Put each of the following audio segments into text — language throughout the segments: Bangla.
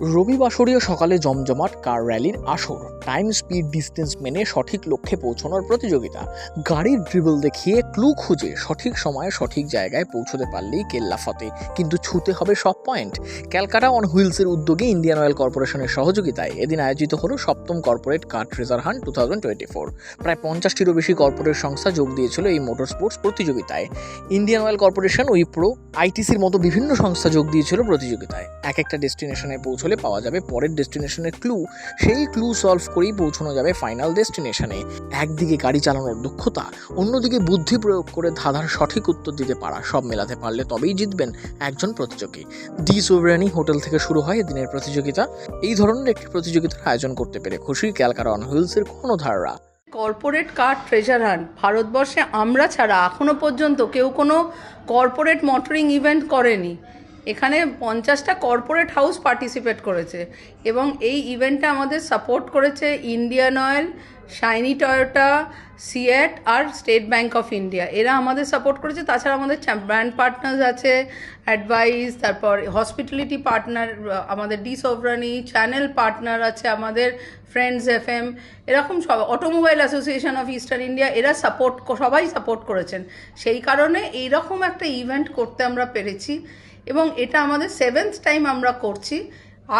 রবিবাসরীয় সকালে জমজমাট কার র্যালির আসর। টাইম স্পিড ডিস্টেন্স মেনে সঠিক লক্ষ্যে পৌঁছানোর প্রতিযোগিতা। গাড়ির ড্রিবল দেখিয়ে ক্লু খুঁজে সঠিক সময়ে সঠিক জায়গায় পৌঁছতে পারলেই কেল্লা ফতে। কিন্তু ছুতে হবে সব পয়েন্ট। ক্যালকাটা অন হুইলসের উদ্যোগে ইন্ডিয়ান অয়েল কর্পোরেশনের সহযোগিতায় এদিন আয়োজিত হলো সপ্তম corporate car treasure hunt two thousand twenty four. প্রায় পঞ্চাশটিরও বেশি কর্পোরেট সংস্থা যোগ দিয়েছিল এই মোটর স্পোর্টস প্রতিযোগিতায়। ইন্ডিয়ান অয়েল কর্পোরেশন, উইপ্রো, আইটিসির মতো বিভিন্ন সংস্থা যোগ দিয়েছিল প্রতিযোগিতায়। এক একটা ডেস্টিনেশনে পৌঁছলে পাওয়া যাবে পরের ডেস্টিনেশনের ক্লু সেই ক্লু সলভ করেই পৌঁছানো যাবে ফাইনাল ডেস্টিনেশনে একদিকে গাড়ি চালানোর দক্ষতা, অন্যদিকে বুদ্ধি প্রয়োগ করে ধাঁধার সঠিক উত্তর দিতে পারা, সব মেলাতে পারলে তবেই জিতবেন একজন প্রতিযোগী। ডি সোভরানি হোটেল থেকে শুরু হয় এদিনের প্রতিযোগিতা। এই ধরনের একটি প্রতিযোগিতার আয়োজন করতে পেরে খুশি ক্যালকাটা অন হুইলসের কোনো ধাররা কর্পোরেট কার ট্রেজার হান্ট ভারতবর্ষে আমরা ছাড়া এখনও পর্যন্ত কেউ কোনো কর্পোরেট মটরিং ইভেন্ট করেনি। এখানে পঞ্চাশটা কর্পোরেট হাউস পার্টিসিপেট করেছে। এবং এই ইভেন্টটা আমাদের সাপোর্ট করেছে Indian Oil shiny Toyota CEAT R state bank of India এরা আমাদের সাপোর্ট করেছে, তাছাড়া আমাদের ব্র্যান্ড পার্টনার্স আছে অ্যাডভাইস তারপর হসপিটালিটি পার্টনার আমাদের ডি সোভরানি চ্যানেল পার্টনার আছে আমাদের ফ্রেন্ডস এফ এম এরকম সব automobile association of eastern India এরা সাপোর্ট সবাই সাপোর্ট করেছেন। সেই কারণে এইরকম একটা ইভেন্ট করতে আমরা পেরেছি। এবং এটা আমাদের সেভেন্থ টাইম আমরা করছি।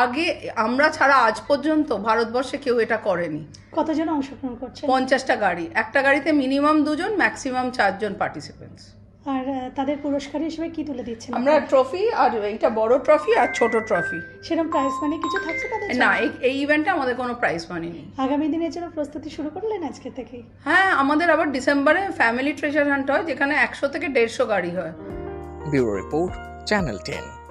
আগে আমরা ছাড়া আজ পর্যন্ত ভারতবর্ষে কেউ এটা করেনি। কতজন অংশগ্রহণ করছে পঞ্চাশটা গাড়ি। একটা গাড়িতে মিনিমাম দুজন ম্যাক্সিমাম চারজন পার্টিসিপেন্টস আর তাদের পুরস্কার হিসেবে কি তুলে দিচ্ছেন আমরা ট্রফি আর এইটা বড় ট্রফি আর ছোট ট্রফি সেরকম প্রাইস মানে কিছু থাকছে তাদের না এই- এই ইভেন্টে আমাদের কোনো প্রাইস মানি নেই। আগামী দিনের জন্য প্রস্তুতি শুরু করলেন আজকে থেকেই হ্যাঁ আমাদের আবার ডিসেম্বরে ফ্যামিলি ট্রেজার হান্ট হয় যেখানে একশো থেকে দেড়শো গাড়ি হয়। Bureau report Channel 10.